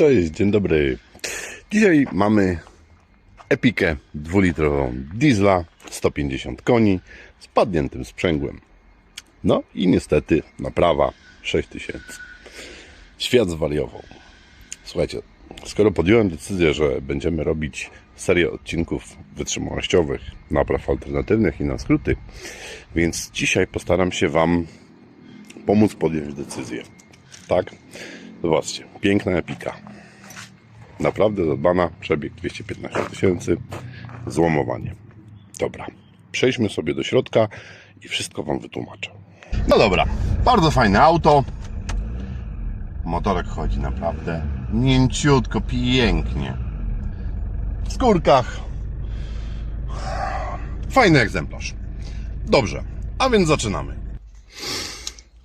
Cześć, dzień dobry. Dzisiaj mamy Epikę dwulitrową diesla, 150 koni z padniętym sprzęgłem. No i niestety naprawa 6000. Świat zwariował. Słuchajcie, skoro podjąłem decyzję, że będziemy robić serię odcinków wytrzymałościowych, napraw alternatywnych i na skróty, więc dzisiaj postaram się Wam pomóc podjąć decyzję. Tak? Zobaczcie, piękna epika. Naprawdę zadbana, przebieg 215 tysięcy, złomowanie. Dobra, przejdźmy sobie do środka i wszystko Wam wytłumaczę. No dobra, bardzo fajne auto. Motorek chodzi naprawdę mięciutko, pięknie. W skórkach. Fajny egzemplarz. Dobrze, a więc zaczynamy.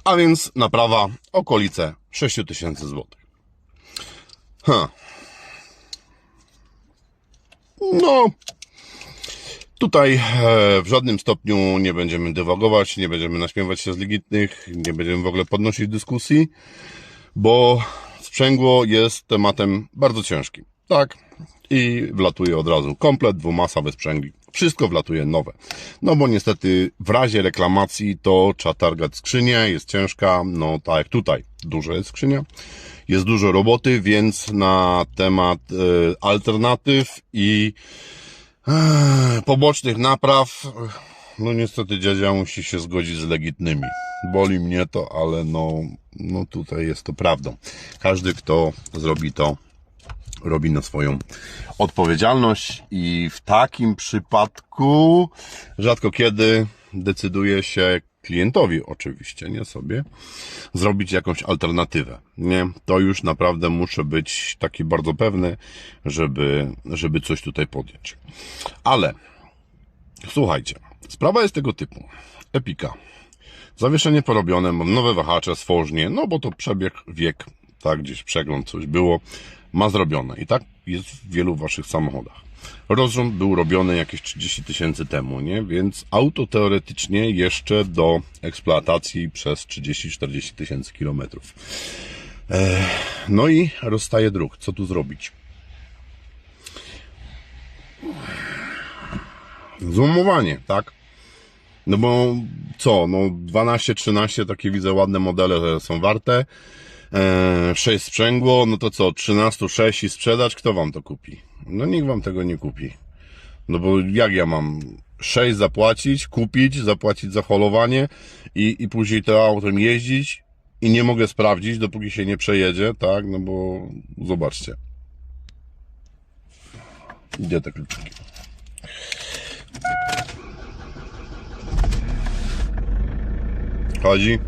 A więc naprawa okolice 6000 zł. Ha. No, tutaj e, w żadnym stopniu nie będziemy dywagować, nie będziemy naśmiewać się z legitnych, nie będziemy w ogóle podnosić dyskusji, bo sprzęgło jest tematem bardzo ciężkim. Tak, i wlatuje od razu komplet, dwumasa bez sprzęgli. Wszystko wlatuje nowe. No bo niestety w razie reklamacji to trzeba targać skrzynię, jest ciężka, no tak jak tutaj, duża jest skrzynia. Jest dużo roboty, więc na temat e, alternatyw i e, pobocznych napraw, no niestety dziadzia musi się zgodzić z legitnymi. Boli mnie to, ale no, no tutaj jest to prawdą. Każdy, kto zrobi to robi na swoją odpowiedzialność i w takim przypadku rzadko kiedy decyduje się klientowi oczywiście, nie sobie, zrobić jakąś alternatywę. Nie, to już naprawdę muszę być taki bardzo pewny, żeby, żeby coś tutaj podjąć. Ale słuchajcie, sprawa jest tego typu. Epika. Zawieszenie porobione, mam nowe wahacze, stworznie, no bo to przebieg, wiek, tak, gdzieś przegląd, coś było, ma zrobione. I tak jest w wielu waszych samochodach. Rozrząd był robiony jakieś 30 tysięcy temu, nie? Więc auto teoretycznie jeszcze do eksploatacji przez 30-40 tysięcy kilometrów. No i rozstaje dróg. Co tu zrobić? Złomowanie, tak? No bo co, no 12-13 takie widzę ładne modele są warte. Eee, 6 sprzęgło, no to co, 13, 6 i sprzedać, kto wam to kupi? No nikt wam tego nie kupi. No bo jak ja mam 6 zapłacić, kupić, zapłacić za holowanie i, i później to autem jeździć i nie mogę sprawdzić, dopóki się nie przejedzie, tak? No bo zobaczcie. Gdzie te kluczyki? Chodzi?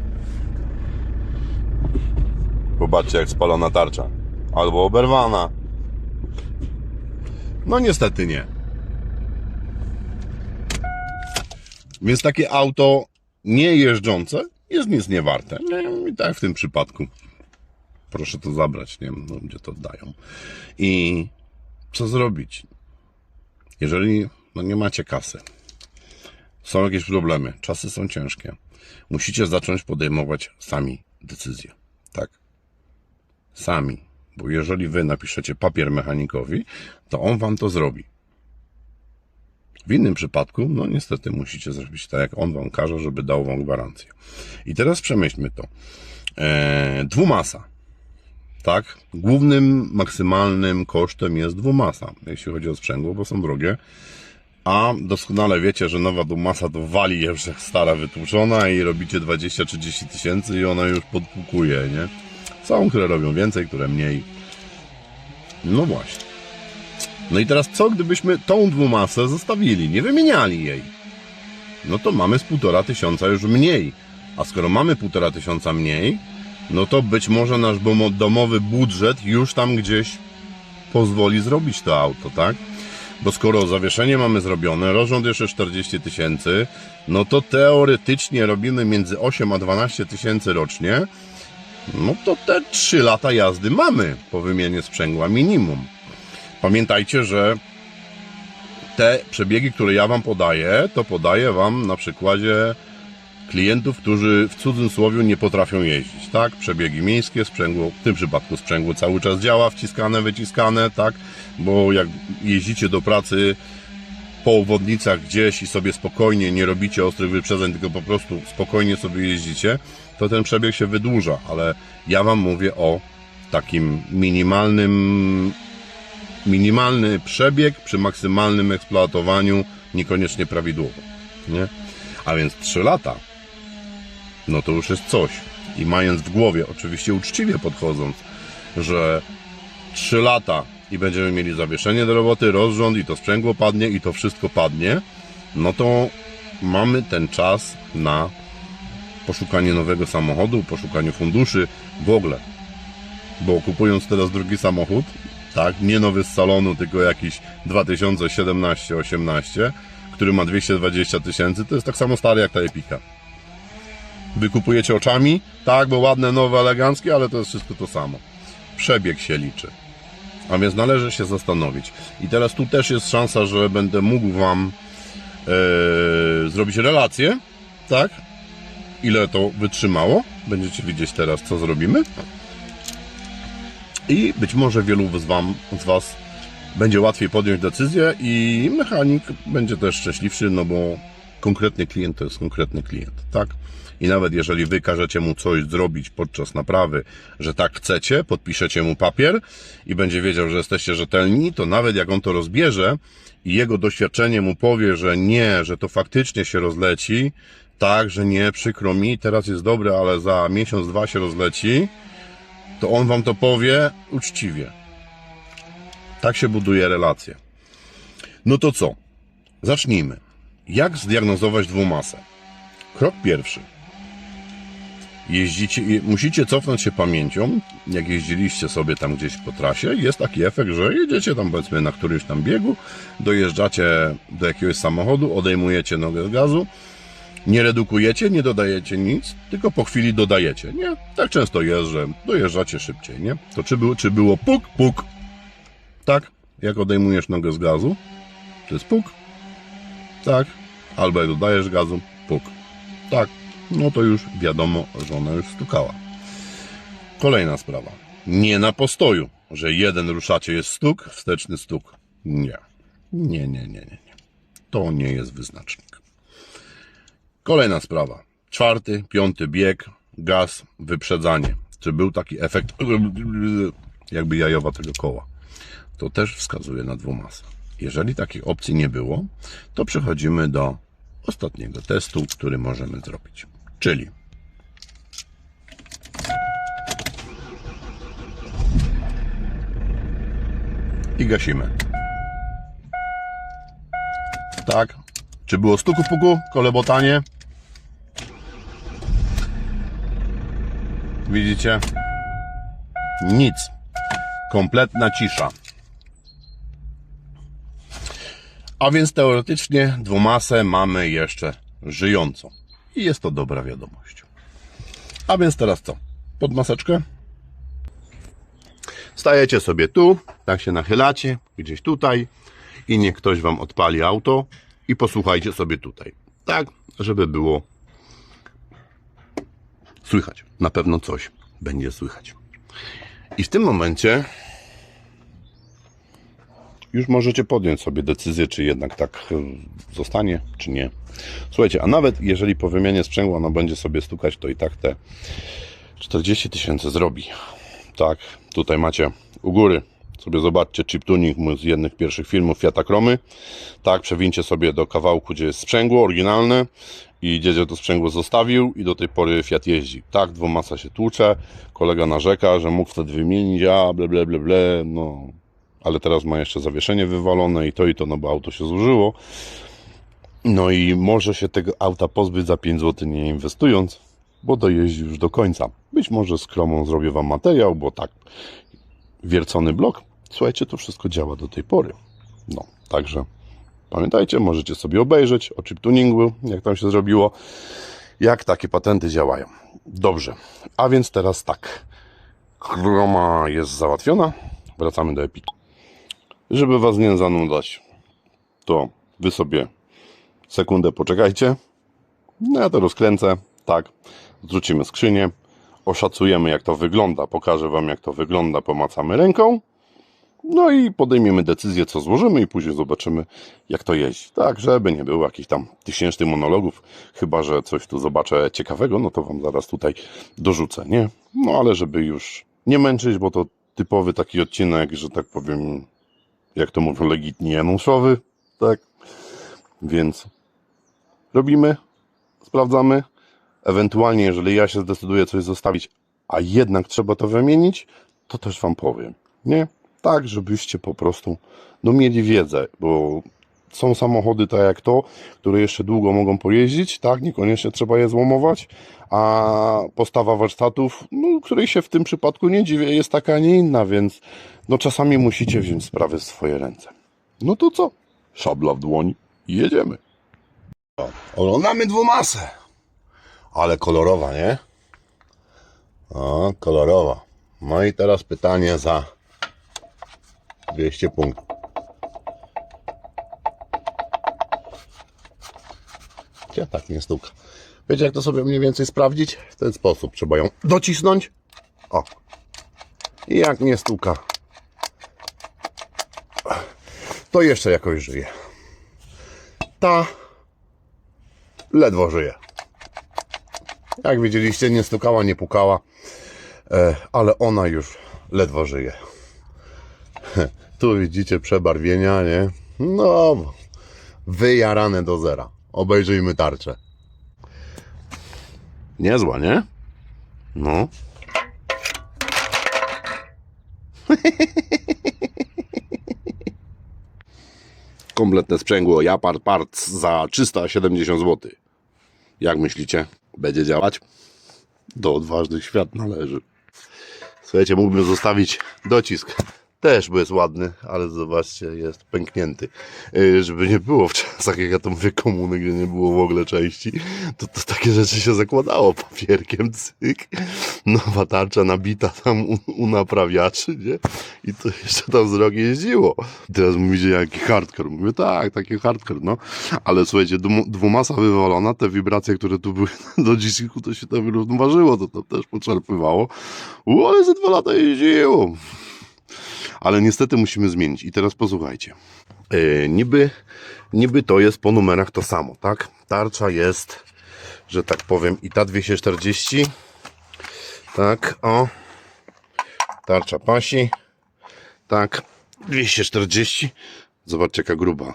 Popatrzcie, jak spalona tarcza. Albo oberwana. No niestety nie. Więc takie auto nie jeżdżące jest nic nie warte. Nie, I tak w tym przypadku. Proszę to zabrać, nie wiem, no, gdzie to dają. I co zrobić? Jeżeli no, nie macie kasy, są jakieś problemy, czasy są ciężkie, musicie zacząć podejmować sami decyzje. Sami. Bo jeżeli wy napiszecie papier mechanikowi, to on wam to zrobi. W innym przypadku, no niestety musicie zrobić tak, jak on wam każe, żeby dał wam gwarancję. I teraz przemyślmy to. Eee, dwumasa. Tak? Głównym, maksymalnym kosztem jest dwumasa, jeśli chodzi o sprzęgło, bo są drogie. A doskonale wiecie, że nowa dwumasa to wali jak stara wytłuczona i robicie 20-30 tysięcy i ona już podpukuje, nie? Są, które robią więcej, które mniej. No właśnie. No i teraz co, gdybyśmy tą dwumasę zostawili, nie wymieniali jej? No to mamy z półtora tysiąca już mniej. A skoro mamy półtora tysiąca mniej, no to być może nasz domowy budżet już tam gdzieś pozwoli zrobić to auto, tak? Bo skoro zawieszenie mamy zrobione, rozrząd jeszcze 40 tysięcy, no to teoretycznie robimy między 8 a 12 tysięcy rocznie, no to te 3 lata jazdy mamy po wymianie sprzęgła minimum. Pamiętajcie, że te przebiegi, które ja Wam podaję, to podaję Wam na przykładzie klientów, którzy w cudzysłowie nie potrafią jeździć, tak? Przebiegi miejskie, sprzęgło, w tym przypadku sprzęgło cały czas działa, wciskane, wyciskane, tak? Bo jak jeździcie do pracy po obwodnicach gdzieś i sobie spokojnie nie robicie ostrych wyprzedzeń, tylko po prostu spokojnie sobie jeździcie, to ten przebieg się wydłuża, ale ja Wam mówię o takim minimalnym, minimalny przebieg przy maksymalnym eksploatowaniu, niekoniecznie prawidłowo, nie? A więc 3 lata, no to już jest coś. I mając w głowie, oczywiście uczciwie podchodząc, że 3 lata i będziemy mieli zawieszenie do roboty, rozrząd i to sprzęgło padnie i to wszystko padnie, no to mamy ten czas na poszukanie nowego samochodu, poszukanie funduszy w ogóle. Bo kupując teraz drugi samochód, tak, nie nowy z salonu, tylko jakiś 2017-18, który ma 220 tysięcy, to jest tak samo stary jak ta Epika. Wy kupujecie oczami, tak, bo ładne, nowe, eleganckie, ale to jest wszystko to samo. Przebieg się liczy. A więc należy się zastanowić. I teraz tu też jest szansa, że będę mógł Wam e, zrobić relację, tak? Ile to wytrzymało. Będziecie widzieć teraz, co zrobimy. I być może wielu z, wam, z Was będzie łatwiej podjąć decyzję i mechanik będzie też szczęśliwszy, no bo konkretny klient to jest konkretny klient, tak? I nawet jeżeli Wy każecie mu coś zrobić podczas naprawy, że tak chcecie, podpiszecie mu papier i będzie wiedział, że jesteście rzetelni, to nawet jak on to rozbierze i jego doświadczenie mu powie, że nie, że to faktycznie się rozleci, tak, że nie, przykro mi, teraz jest dobre, ale za miesiąc, dwa się rozleci, to on Wam to powie uczciwie. Tak się buduje relacje. No to co? Zacznijmy. Jak zdiagnozować dwumasę? Krok pierwszy. Jeździcie, je- musicie cofnąć się pamięcią, jak jeździliście sobie tam gdzieś po trasie. Jest taki efekt, że jedziecie tam powiedzmy na którymś tam biegu, dojeżdżacie do jakiegoś samochodu, odejmujecie nogę z gazu, nie redukujecie, nie dodajecie nic, tylko po chwili dodajecie, nie? Tak często jest, że dojeżdżacie szybciej, nie? To czy, było, czy było puk, puk, tak? Jak odejmujesz nogę z gazu, to jest puk, tak? Albo jak dodajesz gazu, puk, tak? No to już wiadomo, że ona już stukała. Kolejna sprawa. Nie na postoju, że jeden ruszacie jest stuk, wsteczny stuk. Nie. Nie, nie, nie, nie, nie. To nie jest wyznacznik. Kolejna sprawa. Czwarty, piąty bieg, gaz, wyprzedzanie. Czy był taki efekt, jakby jajowa tego koła? To też wskazuje na dwumasę. Jeżeli takiej opcji nie było, to przechodzimy do ostatniego testu, który możemy zrobić. Czyli i gasimy. Tak. Czy było stuku puku, kolebotanie? Widzicie? Nic. Kompletna cisza. A więc teoretycznie dwumasę mamy jeszcze żyjącą. I jest to dobra wiadomość. A więc teraz co? Pod maseczkę? Stajecie sobie tu, tak się nachylacie, gdzieś tutaj i niech ktoś Wam odpali auto i posłuchajcie sobie tutaj. Tak, żeby było słychać. Na pewno coś będzie słychać. I w tym momencie już możecie podjąć sobie decyzję, czy jednak tak y, zostanie, czy nie. Słuchajcie, a nawet jeżeli po wymianie sprzęgła ona będzie sobie stukać, to i tak te 40 tysięcy zrobi. Tak, tutaj macie u góry. Sobie zobaczcie chip tuning z jednych pierwszych filmów Fiata Kromy. Tak, przewincie sobie do kawałku, gdzie jest sprzęgło oryginalne i gdzie to sprzęgło zostawił i do tej pory Fiat jeździ. Tak, dwumasa się tłucze, kolega narzeka, że mógł wtedy wymienić, a ble, ble, ble, ble, no. Ale teraz ma jeszcze zawieszenie wywalone i to i to, no bo auto się zużyło. No i może się tego auta pozbyć za 5 zł nie inwestując, bo dojeździ już do końca. Być może z kromą zrobię Wam materiał, bo tak, wiercony blok. Słuchajcie, to wszystko działa do tej pory. No, także pamiętajcie, możecie sobie obejrzeć o chip tuningu, jak tam się zrobiło, jak takie patenty działają. Dobrze, a więc teraz tak. Chroma jest załatwiona. Wracamy do Epic. Żeby Was nie zanudzać, to Wy sobie sekundę poczekajcie. No ja to rozkręcę, tak, zrzucimy skrzynię, oszacujemy jak to wygląda, pokażę Wam jak to wygląda, pomacamy ręką, no i podejmiemy decyzję co złożymy i później zobaczymy jak to jeździ. Tak, żeby nie było jakichś tam tysięcznych monologów, chyba że coś tu zobaczę ciekawego, no to Wam zaraz tutaj dorzucę, nie? No ale żeby już nie męczyć, bo to typowy taki odcinek, że tak powiem, jak to mówią legitnie Januszowy, tak? Więc robimy, sprawdzamy. Ewentualnie, jeżeli ja się zdecyduję coś zostawić, a jednak trzeba to wymienić, to też Wam powiem. Nie? Tak, żebyście po prostu no, mieli wiedzę, bo są samochody tak jak to, które jeszcze długo mogą pojeździć, tak, niekoniecznie trzeba je złomować, a postawa warsztatów, no, której się w tym przypadku nie dziwię, jest taka, a nie inna, więc no czasami musicie wziąć sprawy w swoje ręce. No to co? Szabla w dłoń jedziemy. Oglądamy dwumasę. Ale kolorowa, nie? O, kolorowa. No i teraz pytanie za 200 punktów. Tak nie stuka? Wiecie jak to sobie mniej więcej sprawdzić? W ten sposób. Trzeba ją docisnąć. O. I jak nie stuka, to jeszcze jakoś żyje. Ta ledwo żyje. Jak widzieliście, nie stukała, nie pukała, e, ale ona już ledwo żyje. Tu widzicie przebarwienia, nie? No, wyjarane do zera. Obejrzyjmy tarczę. Niezła, nie? No. Kompletne sprzęgło Japar Parts za 370 zł. Jak myślicie? Będzie działać? Do odważnych świat należy. Słuchajcie, mógłbym zostawić docisk. Też by jest ładny, ale zobaczcie, jest pęknięty. Yy, żeby nie było w czasach, jak ja to mówię, komuny, gdzie nie było w ogóle części, to, to takie rzeczy się zakładało papierkiem, cyk. Nowa tarcza nabita tam u, u naprawiaczy, nie? I to jeszcze tam z rok jeździło. Teraz mówicie, jaki hardcore. Mówię, tak, taki hardcore, no. Ale słuchajcie, dwu- dwumasa wywalona, te wibracje, które tu były do dzisiku, to się tam równoważyło, to, to też poczerpywało. U, ale ze dwa lata jeździło ale niestety musimy zmienić. I teraz posłuchajcie. Yy, niby, niby to jest po numerach to samo, tak? Tarcza jest, że tak powiem, i ta 240. Tak, o. Tarcza pasi. Tak, 240. Zobaczcie, jaka gruba.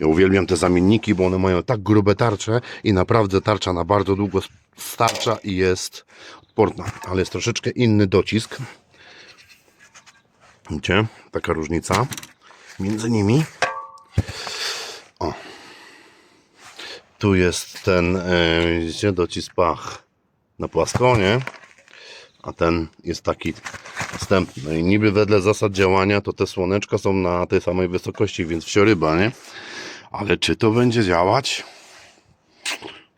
Ja uwielbiam te zamienniki, bo one mają tak grube tarcze i naprawdę tarcza na bardzo długo starcza i jest odporna, ale jest troszeczkę inny docisk. Widzicie? Taka różnica między nimi. O. Tu jest ten, e, widzicie, na płasko, nie? A ten jest taki wstępny. I niby wedle zasad działania to te słoneczka są na tej samej wysokości, więc wsioryba, nie? Ale czy to będzie działać?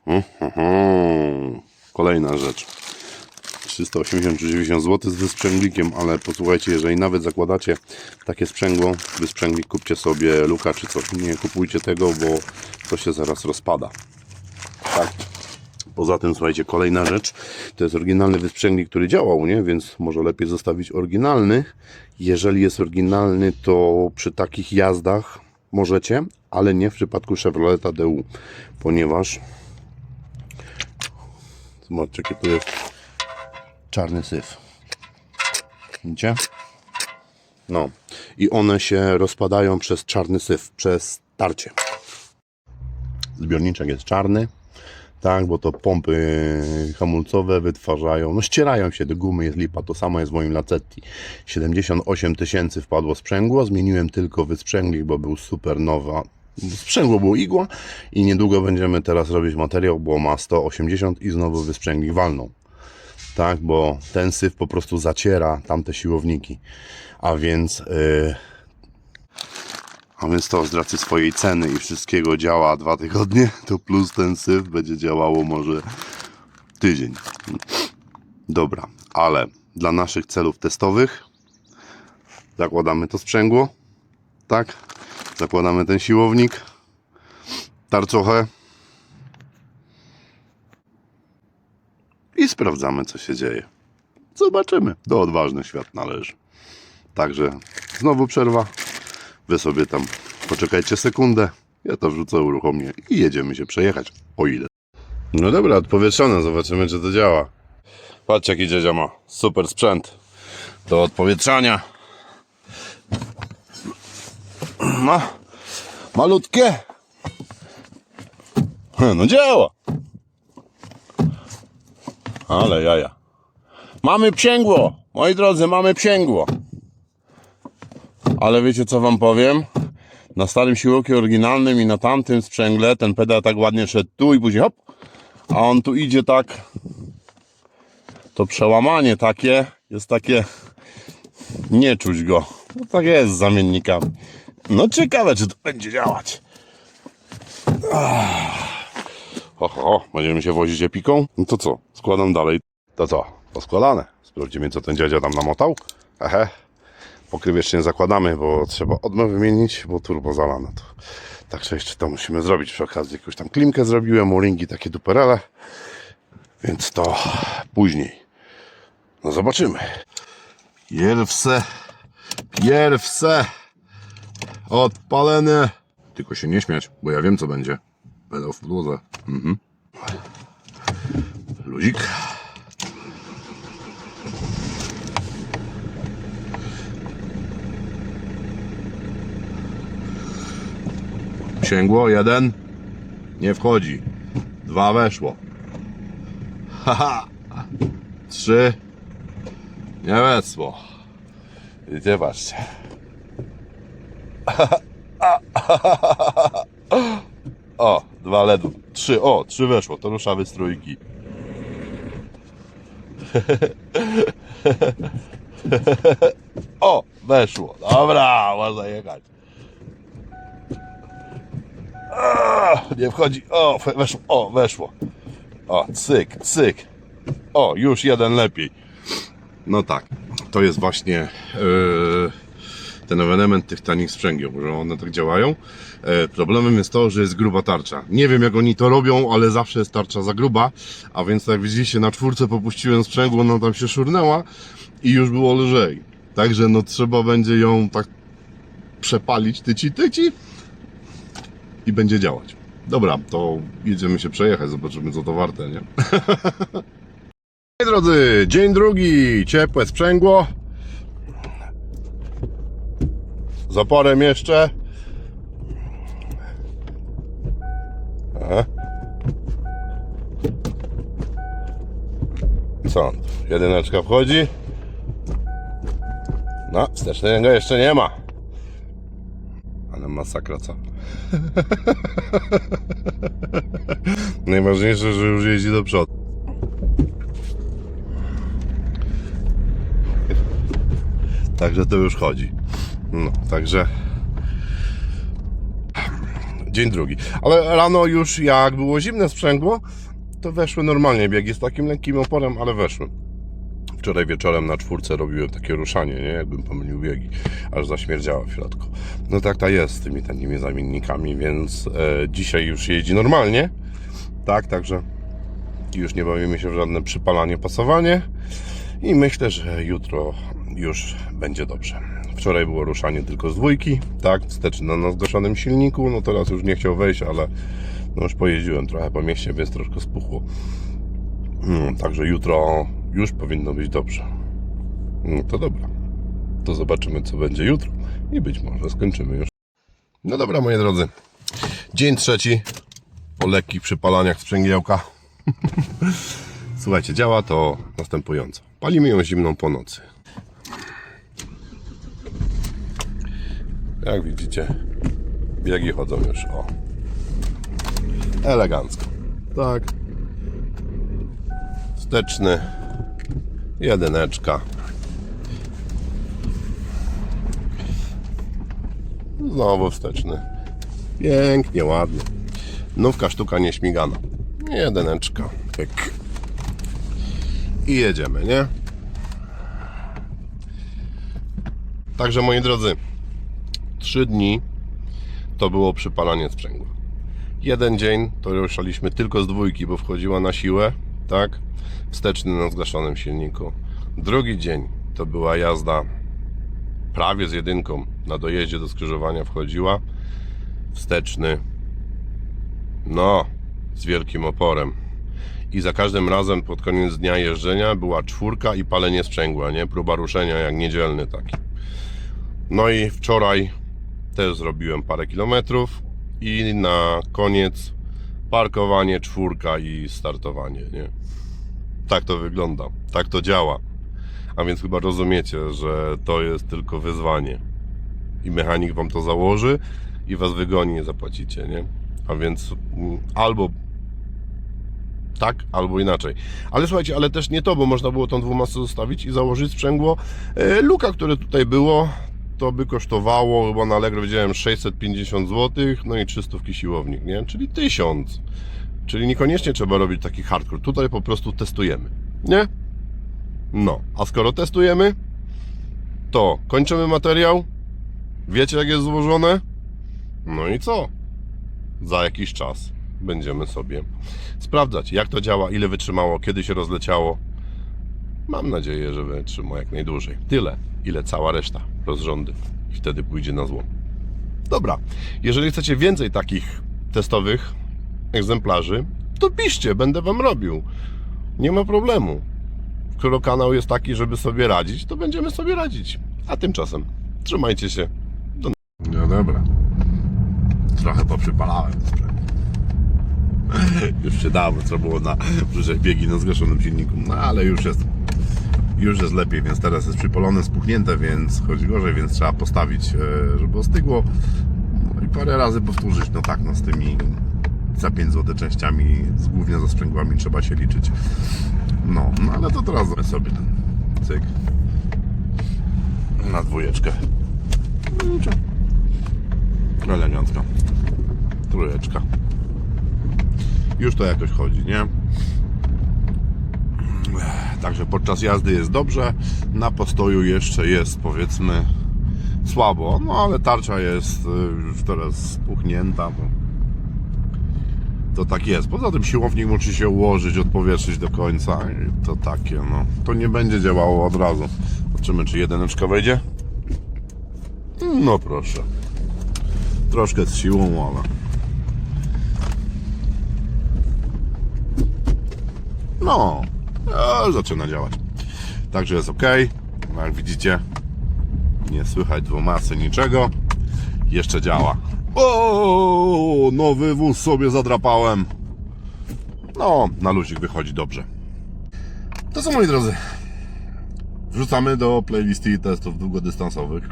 Uhuhu. Kolejna rzecz. 380 czy 90 zł z wysprzęglikiem, ale posłuchajcie, jeżeli nawet zakładacie takie sprzęgło, wysprzęglik kupcie sobie luka czy coś, nie kupujcie tego, bo to się zaraz rozpada. Tak. Poza tym, słuchajcie, kolejna rzecz, to jest oryginalny wysprzęglik, który działał, nie? Więc może lepiej zostawić oryginalny. Jeżeli jest oryginalny, to przy takich jazdach możecie, ale nie w przypadku Chevroleta DU, ponieważ zobaczcie, jakie to jest czarny syf. Widzicie? No. I one się rozpadają przez czarny syf, przez tarcie. Zbiorniczek jest czarny. Tak, bo to pompy hamulcowe wytwarzają, no ścierają się, do gumy jest lipa, to samo jest w moim Lacetti. 78 tysięcy wpadło sprzęgło, zmieniłem tylko wysprzęglik, bo był super nowa. Sprzęgło było igła i niedługo będziemy teraz robić materiał, bo ma 180 i znowu wysprzęglik walną tak, bo ten syf po prostu zaciera tamte siłowniki. A więc, yy, a więc to z racji swojej ceny i wszystkiego działa dwa tygodnie, to plus ten syf będzie działało może tydzień. Dobra, ale dla naszych celów testowych zakładamy to sprzęgło, tak, zakładamy ten siłownik, tarczochę, sprawdzamy, co się dzieje. Zobaczymy. Do odważny świat należy. Także znowu przerwa. Wy sobie tam poczekajcie sekundę. Ja to wrzucę, uruchomię i jedziemy się przejechać. O ile. No dobra, odpowietrzone. Zobaczymy, czy to działa. Patrzcie, jaki dziedzia ma. Super sprzęt do odpowietrzania. No, malutkie. No działa. Ale jaja. Mamy psięgło. Moi drodzy, mamy psięgło. Ale wiecie co wam powiem? Na starym siłowniku oryginalnym i na tamtym sprzęgle ten pedał tak ładnie szedł tu i później hop. A on tu idzie tak. To przełamanie takie jest takie. Nie czuć go. No tak jest z zamiennikami. No ciekawe, czy to będzie działać. Ho, ho, ho, będziemy się wozić epiką? No to co? Składam dalej. To co? Poskładane. Sprawdzimy, co ten dziadzia tam namotał. Ehe. Jeszcze nie zakładamy, bo trzeba odmę wymienić, bo turbo zalane. To. Także jeszcze to musimy zrobić. Przy okazji jakąś tam klimkę zrobiłem, o-ringi, takie duperele. Więc to później. No zobaczymy. Pierwsze, pierwsze odpalenie. Tylko się nie śmiać, bo ja wiem co będzie. Pedał w podłodze. Mhm. Luzik. Sięgło, jeden. Nie wchodzi. Dwa weszło. Haha. Trzy. Nie weszło. Widzicie, patrzcie. O, dwa ledwo. Trzy, o, trzy weszło. To ruszamy z trójki. O, weszło. Dobra, można jechać. A, nie wchodzi. O, we- weszło. O, weszło. O, cyk, cyk. O, już jeden lepiej. No tak, to jest właśnie yy, ten ewenement tych tanich sprzęgieł, że one tak działają. E, problemem jest to, że jest gruba tarcza. Nie wiem jak oni to robią, ale zawsze jest tarcza za gruba, a więc jak widzieliście na czwórce popuściłem sprzęgło, ona tam się szurnęła i już było lżej. Także no trzeba będzie ją tak przepalić tyci tyci i będzie działać. Dobra, to jedziemy się przejechać, zobaczymy co to warte, nie? Drodzy, dzień drugi, ciepłe sprzęgło. Z oporem jeszcze. Co? Jedyneczka wchodzi. No, wstecznego jeszcze nie ma. Ale masakra co? Najważniejsze, że już jeździ do przodu. Także to już chodzi. No, także. Dzień drugi. Ale rano już jak było zimne sprzęgło, to weszły normalnie biegi z takim lekkim oporem, ale weszły. Wczoraj wieczorem na czwórce robiłem takie ruszanie, nie? Jakbym pomylił biegi, aż zaśmierdziała w środku. No tak ta jest z tymi tanimi zamiennikami, więc e, dzisiaj już jeździ normalnie. Tak, także już nie bawimy się w żadne przypalanie, pasowanie. I myślę, że jutro już będzie dobrze. Wczoraj było ruszanie tylko z dwójki, tak, wsteczny na zgaszonym silniku, no teraz już nie chciał wejść, ale no już pojeździłem trochę po mieście, więc troszkę spuchło. Mm, Także jutro już powinno być dobrze. No to dobra. To zobaczymy, co będzie jutro. I być może skończymy już. No dobra, moi drodzy. Dzień trzeci po lekkich przypalaniach sprzęgiełka. Słuchajcie, działa to następująco. Palimy ją zimną po nocy. Jak widzicie, biegi chodzą już o. Elegancko. Tak. Wsteczny. Jedyneczka. Znowu wsteczny. Pięknie, ładnie. Nówka sztuka nieśmigana. Jedyneczka. Pyk. I jedziemy, nie? Także moi drodzy, trzy dni to było przypalanie sprzęgła. Jeden dzień to ruszaliśmy tylko z dwójki, bo wchodziła na siłę, tak? Wsteczny na zgaszonym silniku. Drugi dzień to była jazda prawie z jedynką. Na dojeździe do skrzyżowania wchodziła. Wsteczny. No, z wielkim oporem. I za każdym razem pod koniec dnia jeżdżenia była czwórka i palenie sprzęgła, nie? Próba ruszenia jak niedzielny taki. No i wczoraj też zrobiłem parę kilometrów i na koniec parkowanie, czwórka i startowanie, nie? Tak to wygląda, tak to działa. A więc chyba rozumiecie, że to jest tylko wyzwanie. I mechanik wam to założy i was wygoni, nie zapłacicie, nie? A więc mm, albo tak, albo inaczej. Ale słuchajcie, ale też nie to, bo można było tą dwumasę zostawić i założyć sprzęgło. E, Luka, które tutaj było, to by kosztowało chyba na Allegro widziałem 650 zł, no i 300 siłownik, nie? Czyli 1000. Czyli niekoniecznie trzeba robić taki hardcore. Tutaj po prostu testujemy, nie? No, a skoro testujemy, to kończymy materiał. Wiecie jak jest złożone? No i co? Za jakiś czas będziemy sobie sprawdzać, jak to działa, ile wytrzymało, kiedy się rozleciało. Mam nadzieję, że wytrzyma jak najdłużej. Tyle, ile cała reszta rozrządy. I wtedy pójdzie na zło. Dobra, jeżeli chcecie więcej takich testowych egzemplarzy, to piszcie, będę wam robił. Nie ma problemu. Skoro kanał jest taki, żeby sobie radzić, to będziemy sobie radzić. A tymczasem trzymajcie się. Do... No dobra. Trochę poprzypalałem sprzęt. Już się dało, co było na że biegi na zgaszonym silniku. No ale już jest już jest lepiej, więc teraz jest przypalone, spuchnięte, więc chodzi gorzej, więc trzeba postawić, e, żeby ostygło no i parę razy powtórzyć. No tak, no z tymi za 5 zł częściami, głównie ze sprzęgłami trzeba się liczyć. No, no ale to teraz sobie ten cyk na dwójeczkę. No niczego. Elegancko. Trójeczka. Już to jakoś chodzi, nie? Także podczas jazdy jest dobrze, na postoju jeszcze jest powiedzmy słabo, no ale tarcza jest y, już teraz spuchnięta, to tak jest. Poza tym siłownik musi się ułożyć, odpowietrzyć do końca i to takie, no. To nie będzie działało od razu. Zobaczymy, czy jedyneczka wejdzie. No proszę. Troszkę z siłą, ale... No, e, zaczyna działać. Także jest ok. Jak widzicie, nie słychać dwumasy niczego. Jeszcze działa. O, nowy wóz sobie zadrapałem. No, na luzik wychodzi dobrze. To co moi drodzy. Wrzucamy do playlisty testów długodystansowych.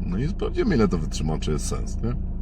No i sprawdzimy ile to wytrzyma, czy jest sens, nie?